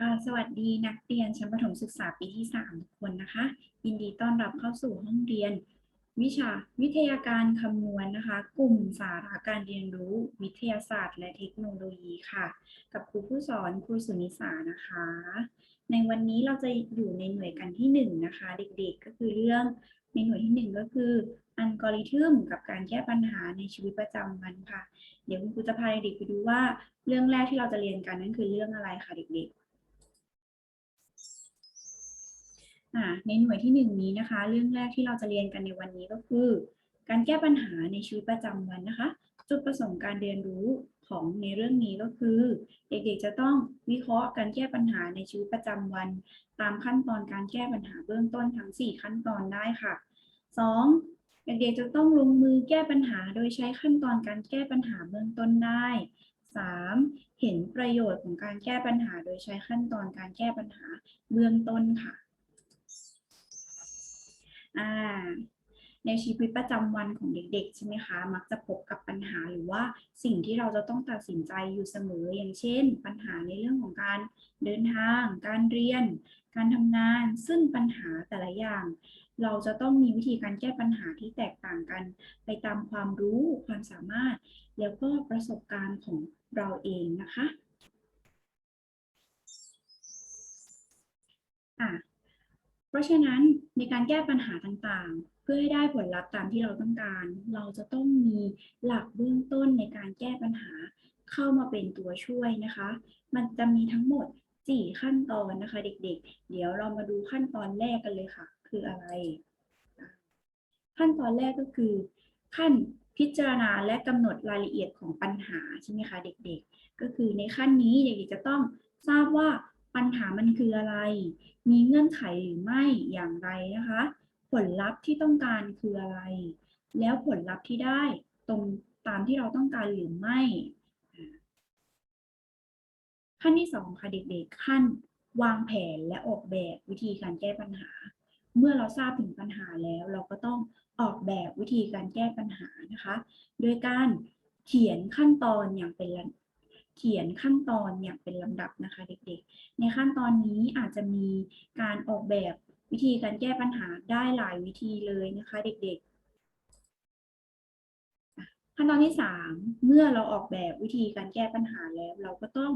ค่ะสวัสดีนักเรียนชั้นประถมศึกษาปีที่ 3 ทุกคนนะคะ ยินดีต้อนรับเข้าสู่ห้องเรียน วิชาวิทยาการคำนวณนะคะ กลุ่มสาระการเรียนรู้วิทยาศาสตร์ และเทคโนโลยีค่ะ กับครูผู้สอนครูสุนิสานะคะ ในวันนี้เราจะอยู่ในหน่วยกันที่ 1 นะคะ เด็กๆก็คือเรื่องในหน่วยที่ 1 ก็คืออัลกอริทึมกับการแก้ปัญหาในชีวิตประจำวันค่ะ เดี๋ยวคุณครูจะพาเด็กๆไปดูว่าเรื่องแรกที่เราจะเรียนกันนั่นคือเรื่องอะไรคะเด็กๆ ในหน่วยที่หนึ่งนี้นะคะ เรื่องแรกที่เราจะเรียนกันในวันนี้ก็คือ การแก้ปัญหาในชีวิตประจำวันนะคะ จุดประสงค์การเรียนรู้ของในเรื่องนี้ก็คือ เด็กๆจะต้องวิเคราะห์การแก้ปัญหาในชีวิตประจำวัน ตามขั้นตอนการแก้ปัญหาเบื้องต้นทั้ง 4 ขั้นตอนได้ค่ะ 2. เด็กๆจะต้องลงมือแก้ปัญหาโดยใช้ขั้นตอนการแก้ปัญหาเบื้องต้นได้ 3. เห็นประโยชน์ของการแก้ปัญหาโดยใช้ขั้นตอนการแก้ปัญหาเบื้องต้นค่ะ อ่าในชีวิตประจำวันของเด็กๆ ใช่ไหมคะ มักจะพบกับปัญหาหรือว่าสิ่งที่เราจะต้องตัดสินใจอยู่เสมอ อย่างเช่น ปัญหาในเรื่องของการเดินทาง การเรียน การทำงาน ซึ่งปัญหาแต่ละอย่าง เราจะต้องมีวิธีการแก้ปัญหาที่แตกต่างกัน ไปตามความรู้ ความสามารถ แล้วก็ประสบการณ์ของเราเองนะคะอะ ราะฉะนั้นในการแก้ปัญหาต่างๆ เพื่อให้ได้ผลลัพธ์ตามที่เราต้องการ เราจะต้องมีหลักเบื้องต้นในการแก้ปัญหาเข้ามาเป็นตัวช่วยนะคะ มันจะมีทั้งหมด 4 ขั้นตอนนะคะ เด็กๆ เดี๋ยวเรามาดูขั้นตอนแรกกันเลยค่ะ คืออะไร ขั้นตอนแรกก็คือ ขั้นพิจารณาและกำหนดรายละเอียดของปัญหาใช่ไหมคะเด็กๆ ก็คือในขั้นนี้เด็กๆจะต้องทราบว่า ปัญหามันคืออะไร มีเงื่อนไขหรือไม่อย่างไรนะคะ ผลลัพธ์ที่ต้องการคืออะไร แล้วผลลัพธ์ที่ได้ตรงตามที่เราต้องการหรือไม่ ขั้นที่สองค่ะเด็กๆขั้นวางแผนและออกแบบวิธีการแก้ปัญหา เมื่อเราทราบถึงปัญหาแล้ว เราก็ต้องออกแบบวิธีการแก้ปัญหานะคะ โดยการเขียนขั้นตอนอย่างเป็น เขียนขั้นตอนอย่างเป็นลำดับนะคะเด็กๆ ในขั้นตอนนี้อาจจะมีการออกแบบวิธีการแก้ปัญหาได้หลายวิธีเลยนะคะเด็กๆ ขั้นตอนที่ 3 เมื่อเราออกแบบวิธีการแก้ปัญหาแล้ว เราก็ต้อง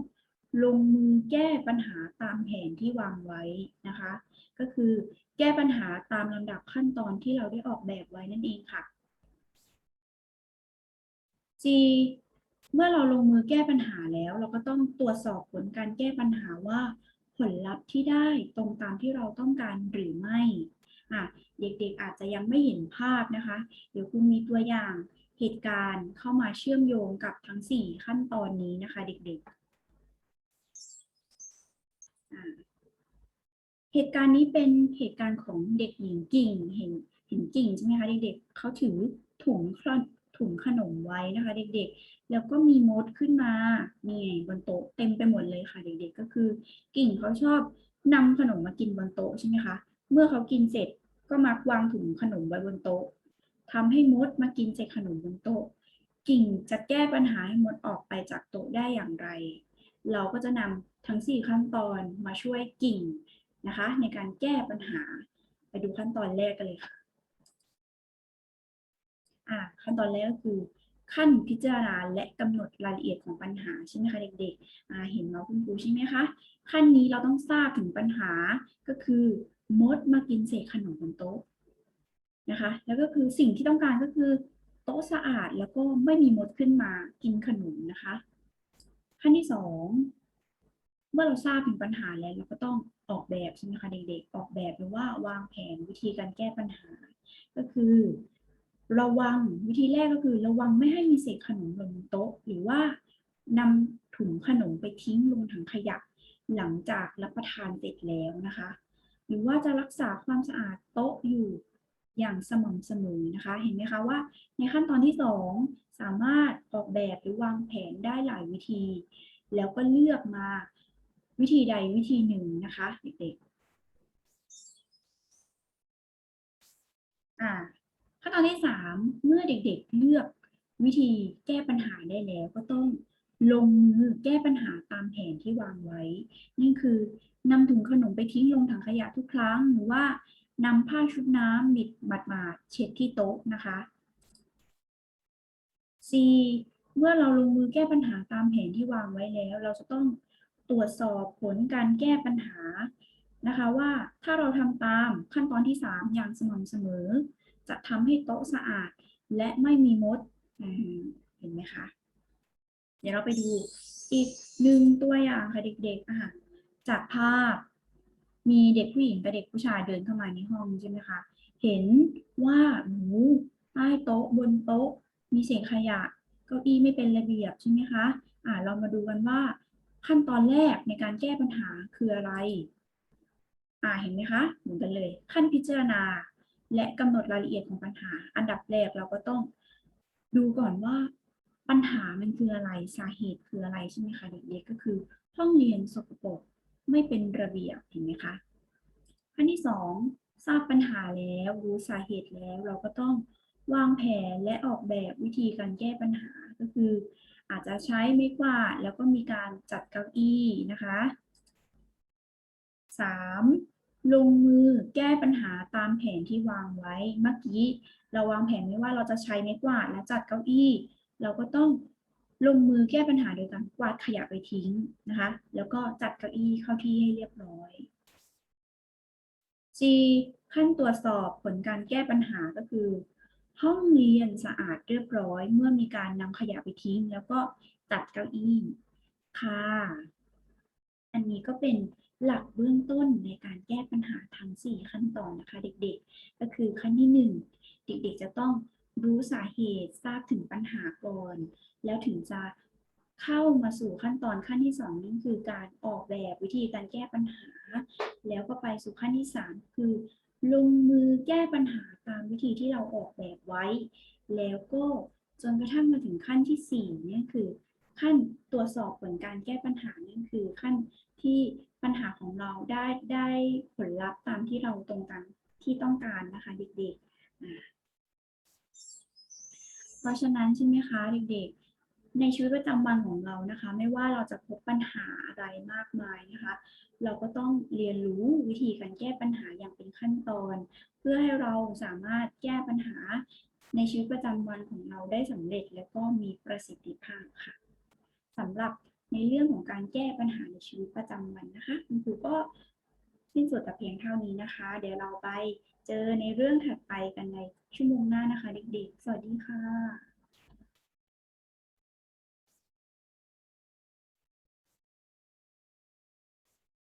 ลงมือแก้ปัญหาตามแผนที่วางไว้นะคะ ก็คือแก้ปัญหาตามลำดับขั้นตอนที่เราได้ออกแบบไว้นั่นเองค่ะ G เมื่อเราลงมือแก้ปัญหาแล้ว เราก็ต้องตรวจสอบผลการแก้ปัญหาว่า ผลลัพธ์ที่ได้ตรงตามที่เราต้องการหรือไม่อะเด็กๆอาจจะยังไม่เห็นภาพนะคะ เดี๋ยวคุณมีตัวอย่างเหตุการณ์เข้ามาเชื่อมโยงกับทั้ง 4 ขั้นตอนนี้นะคะ เด็กๆ เหตุการณ์นี้เป็นเหตุการณ์ของเด็กหญิงกิ่งเห็นเห็นกิ่งใช่ไหมคะเด็กๆเขาถือถุงขน ถุงขนมไว้นะคะ เด็กๆ แล้วก็มีมดขึ้นมานี่ไงบนโต๊ะเต็มไปหมดเลยค่ะ เด็กๆ ก็คือ กิ่งเขาชอบนำขนมมากินบนโต๊ะใช่ไหมคะ เมื่อเขากินเสร็จก็มักวางถุงขนมไว้บนโต๊ะทำให้มดมากินเศษขนมบนโต๊ะ กิ่งจะแก้ปัญหาให้มดออกไปจากโต๊ะได้อย่างไร เราก็จะนำทั้ง 4 ขั้นตอนมาช่วยกิ่งนะคะ ในการแก้ปัญหาไปดูขั้นตอนแรกกันเลยค่ะ ขั้นตอนแรกก็คือขั้นพิจารณาและกำหนดรายละเอียดของปัญหาใช่ไหมคะเด็กๆเห็นเนาะคุณครูใช่ไหมคะขั้นนี้เราต้องทราบถึงปัญหาก็คือมดมากินเศษขนมบนโต๊ะนะคะแล้วก็คือสิ่งที่ต้องการก็คือ โต๊ะสะอาดแล้วก็ไม่มีมดขึ้นมากินขนมนะคะ ขั้นที่สองเมื่อเราทราบถึงปัญหาแล้วเราก็ต้องออกแบบใช่ไหมคะเด็กๆออกแบบหรือว่าวางแผนวิธีการแก้ปัญหา ก็คือ ระวังวิธีแรกก็คือระวังไม่ให้มีเศษขนมลงบนโต๊ะ หรือว่านำถุงขนมไปทิ้งลงถังขยะ หลังจากรับประทานเสร็จแล้วนะคะ หรือว่าจะรักษาความสะอาดโต๊ะอยู่อย่างสม่ำเสมอนะคะ เห็นไหมคะว่าในขั้นตอนที่ 2 สามารถออกแบบหรือวางแผนได้หลายวิธี แล้วก็เลือกมาวิธีใดวิธีหนึ่งนะคะเด็กๆอ่า ขั้นตอนที่ 3 เมื่อเด็กๆเลือกวิธีแก้ปัญหาได้แล้วก็ต้องลงมือแก้ปัญหาตามแผนที่วางไว้นี่นคือนำถุงขนมไปทิ้งลงถังขยะทุกครั้ง หรือว่านำผ้าชุบน้ำบิดหมาดๆเช็ดที่โต๊ะนะคะ C เมื่อเราลงมือแก้ปัญหาตามแผนที่วางไว้แล้ว เราจะต้องตรวจสอบผลการแก้ปัญหานะคะว่าถ้าเราทำตามขั้นตอนที่ 3 อย่างสม่ำเสมอ จะทำให้โต๊ะสะอาด และไม่มีมดเห็นไหมคะ เดี๋ยวเราไปดูอีกหนึ่งตัวอย่างค่ะเด็กๆอะจากภาพ มีเด็กผู้หญิงกับเด็กผู้ชายเดินเข้ามาในห้องใช่ไหมคะ เห็นว่าหนูใต้โต๊ะบนโต๊ะ มีเศษขยะเก้าอี้ไม่เป็นระเบียบใช่ไหมคะอ่าเรามาดูกันว่าขั้นตอนแรกในการแก้ปัญหาคืออะไร อ่าเห็นไหมคะ เหมือนกันเลย ขั้นพิจารณา และกำหนดรายละเอียดของปัญหา อันดับแรกเราก็ต้องดูก่อนว่าปัญหามันคืออะไรสาเหตุคืออะไรใช่ไหมคะเด็กๆก็คือ ห้องเรียนสกปรกไม่เป็นระเบียบเห็นไหมคะขั้นที่สองทราบปัญหาแล้วรู้สาเหตุแล้ว เราก็ต้องวางแผนและออกแบบวิธีการแก้ปัญหาก็คือ อาจจะใช้ไม้กวาดแล้วก็มีการจัดเก้าอี้นะคะ 3. ลงมือแก้ปัญหาตามแผนที่วางไว้เมื่อกี้ เราวางแผนไว้ว่าเราจะใช้ไม้กวาดและจัดเก้าอี้ เราก็ต้องลงมือแก้ปัญหาโดยการกวาดขยะไปทิ้งนะคะ แล้วก็จัดเก้าอี้เข้าที่ให้เรียบร้อย G ขั้นตรวจสอบผลการแก้ปัญหาก็คือ ห้องเรียนสะอาดเรียบร้อย เมื่อมีการนำขยะไปทิ้ง แล้วก็จัดเก้าอี้ค่ะ อันนี้ก็เป็น หลักเบื้องต้นในการแก้ปัญหาทั้ง 4 ขั้นตอนนะคะ เด็กๆ ก็คือขั้นที่ 1 เด็กๆ จะต้องรู้สาเหตุทราบถึงปัญหาก่อน แล้วถึงจะเข้ามาสู่ขั้นตอนขั้นที่ 2 นั่นคือการออกแบบวิธีการแก้ปัญหา แล้วก็ไปสู่ขั้นที่ 3 คือ ลงมือแก้ปัญหาตามวิธีที่เราออกแบบไว้ แล้วก็จนกระทั่งมาถึงขั้นที่4เนี่ยคือ ขั้นตรวจสอบผลการแก้ปัญหานั่นคือขั้นที่ ปัญหาของเราได้ได้ผลลัพธ์ตามที่เราตรงกันที่ต้องการนะคะเด็กๆ เพราะฉะนั้นใช่ไหมคะเด็กๆ ในชีวิตประจำวันของเรานะคะ ไม่ว่าเราจะพบปัญหาอะไรมากมายนะคะ เราก็ต้องเรียนรู้วิธีการแก้ปัญหาอย่างเป็นขั้นตอน เพื่อให้เราสามารถแก้ปัญหาในชีวิตประจำวันของเราได้สำเร็จและก็มีประสิทธิภาพค่ะสำหรับ ในเรื่องของการแก้ปัญหาในชีวิตประจำวันนะคะ คุณครูก็สิ้นสุดแต่เพียงเท่านี้นะคะ เดี๋ยวเราไปเจอในเรื่องถัดไปกันในชั่วโมงหน้านะคะ เด็กๆ สวัสดีค่ะ